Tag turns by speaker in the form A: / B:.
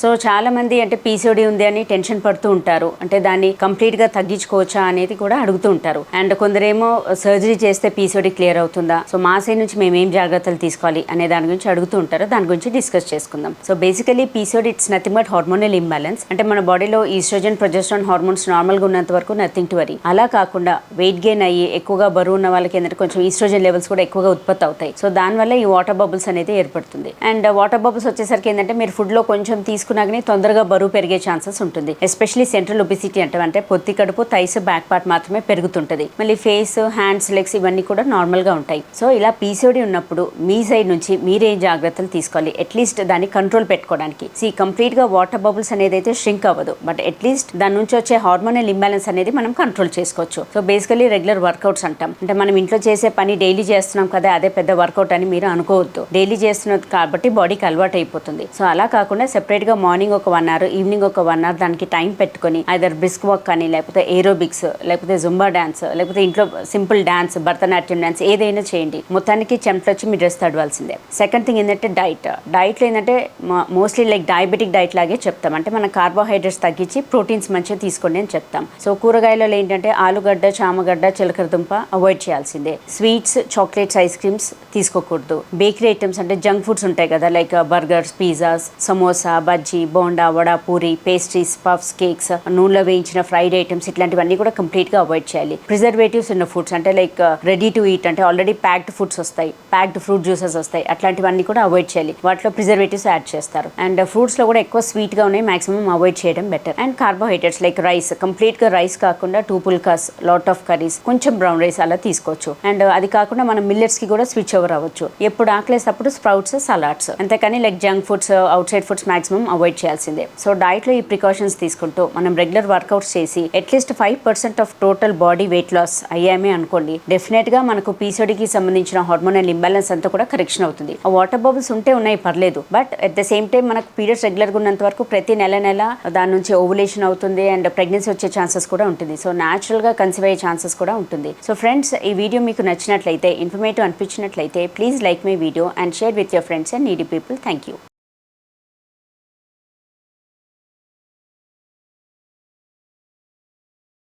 A: so చాలా మంది అంటే పీసీఓడి ఉంది అని టెన్షన్ పడుతూ ఉంటారు. అంటే దాన్ని కంప్లీట్గా తగ్గించుకోవచ్చా అనేది కూడా అడుగుతూ ఉంటారు. అండ్ కొందరేమో సర్జరీ చేస్తే పీసీఓడి క్లియర్ అవుతుందా? సో మా సైడ్ నుంచి మేము ఏం జాగ్రత్తలు తీసుకోవాలి అనే దాని గురించి అడుగుతూ ఉంటారు. దాని గురించి డిస్కస్ చేసుకుందాం. So basically PCOD it's nothing but hormonal imbalance అంటే మన బాడీలో ఈస్ట్రోజన్ ప్రొజెస్ట్రాన్ హార్మోన్స్ నార్మల్గా ఉన్నంత వరకు నథింగ్ టు వరీ అలా కాకుండా వెయిట్ గెయిన్ అయ్యి ఎక్కువగా బరువు ఉన్న వాళ్ళకి ఏంటంటే కొంచెం ఈస్ట్రోజన్ లెవెల్స్ కూడా ఎక్కువగా ఉత్పత్తి అవుతాయి. సో దానివల్ల ఈ వాటర్ బబుల్స్ అనేది ఏర్పడుతుంది. అండ్ వాటర్ బబుల్స్ వచ్చేసరికి ఏంటంటే మీరు ఫుడ్లో కొంచెం తీసుకున్నా కానీ తొందరగా బరువు పెరిగే ఛాన్సెస్ ఉంటుంది. ఎస్పెషలీ సెంట్రల్ ఒబిసిటీ అంటే అంటే పొత్తి కడుపు థైస్ బ్యాక్ పార్ట్ మాత్రమే పెరుగుతుంటది. మళ్ళీ ఫేస్ హ్యాండ్స్ లెగ్స్ ఇవన్నీ కూడా నార్మల్గా ఉంటాయి. సో ఇలా పీసీఓడి ఉన్నప్పుడు మీ సైడ్ నుంచి మీరేం జాగ్రత్తలు తీసుకోవాలి? అట్లీస్ట్ దాన్ని కంట్రోల్ పెట్టుకోవడానికి. సి కంప్లీట్గా వాటర్ బబుల్స్ అనేది అయితే షింక్ అవ్వదు. బట్ అట్లీస్ట్ దాని నుంచి వచ్చే హార్మోనల్ ఇంబ్యాలెన్స్ అనేది మనం కంట్రోల్ చేసుకోవచ్చు. సో బేసికలీ రెగ్యులర్ వర్కౌట్స్ అంటాం. అంటే మనం ఇంట్లో చేసే పని డైలీ చేస్తున్నాం కదా అదే పెద్ద వర్కౌట్ అని మీరు అనుకోవద్దు. డైలీ చేస్తున్నది కాబట్టి బాడీకి అలవాటు అయిపోతుంది సో అలా కాకుండా సెపరేట్గా మార్నింగ్ ఒక వన్ అవర్ ఈవినింగ్ ఒక వన్ అవర్ దానికి టైం పెట్టుకొని ఐదర్ బ్రిస్క్ వాక్ కానీ లేకపోతే ఏరోబిక్స్ లేకపోతే జుంబా డాన్స్ లేకపోతే ఇంట్లో సింపుల్ డాన్స్ భరతనాట్యం డాన్స్ ఏదైనా చేయండి. మొత్తానికి చెమటలు వచ్చి మీ డ్రెస్ తడవాల్సిందే. సెకండ్ థింగ్ ఏంటంటే డైట్. డైట్లో ఏంటంటే మోస్ట్లీ లైక్ డయాబెటిక్ డైట్ లాగే చెప్తాం. అంటే మన కార్బోహైడ్రేట్స్ తగ్గించి ప్రోటీన్స్ మంచిగా తీసుకోండి అని చెప్తాం. సో కూరగాయలలో ఏంటంటే ఆలుగడ్డ చామగడ్డ చిలకర దుంప అవాయిడ్ చేయాల్సిందే. స్వీట్స్ చాక్లెట్స్ ఐస్ క్రీమ్స్ తీసుకోకూడదు. బేకరీ ఐటమ్స్ అంటే జంక్ ఫుడ్స్ ఉంటాయి కదా like burgers pizzas samosa bajji bonda vada puri pastries puffs cakes నూనెలో వేయించిన ఫ్రైడ్ ఐటమ్స్ ఇట్లాంటివన్నీ కూడా కంప్లీట్గా అవాయిడ్ చేయాలి. ప్రిజర్వేటివ్స్ ఉన్న ఫుడ్స్ అంటే లైక్ రెడీ టు ఈట్ అంటే ఆల్రెడీ ప్యాక్డ్ ఫుడ్స్ వస్తాయి. ప్యాక్డ్ ఫ్రూట్ జ్యూసెస్ వస్తాయి. అట్లాంటివన్నీ కూడా అవాయిడ్ చేయాలి. వాటిలో ప్రిజర్వేటివ్స్ యాడ్ చేస్తారు. అండ్ ఫ్రూట్స్ uh, లో కూడా ఎక్కువ స్వీట్గా ఉన్నాయి. మాక్సిమం అవాయిడ్ చేయడం better and carbohydrates like rice కంప్లీట్గా రైస్ కాకుండా two phulkas lot of curries కొంచెం బ్రౌన్ రైస్ అలా తీసుకోవచ్చు. అండ్ uh, అది కాకుండా మనం మిల్లెట్స్కి కూడా స్విచ్ ఓవర్ అవ్వచ్చు. ఎప్పుడు ఆకలేసినప్పుడు స్ప్రౌట్స్ సలాడ్స్ అంతేకాని like junk foods outside foods maximum avoid చేయాల్సిందే. సో డైట్లో ఈ ప్రికాషన్స్ తీసుకుంటూ మనం రెగ్యులర్ వర్కౌట్స్ చేసి at least five percent of total body weight loss అయ్యామే అనుకోండి డెఫినెట్గా మనకు పీసోడికి సంబంధించిన హార్మోనల్ ఇంబ్యాలెన్స్ అంతా కూడా కరెక్షన్ అవుతుంది. ఆ వాటర్ బబుల్స్ ఉంటే ఉన్నాయి పర్లేదు. But at the same time మనకు పీరియడ్స్ రెగ్యులర్గా ఉన్నంత వరకు ప్రతి నెల నెల దాని నుంచి ఓవులేషన్ అవుతుంది అండ్ ప్రెగ్నెన్సీ వచ్చే ఛాన్సెస్ కూడా ఉంటుంది. సో న్యాచురల్గా కన్సీవ్ అయ్యే ఛాన్సెస్ కూడా ఉంటుంది. సో ఫ్రెండ్స్ ఈ వీడియో మీకు నచ్చినట్లయితే informative అనిపించినట్లయితే please like my video and share with your friends and needy people thank you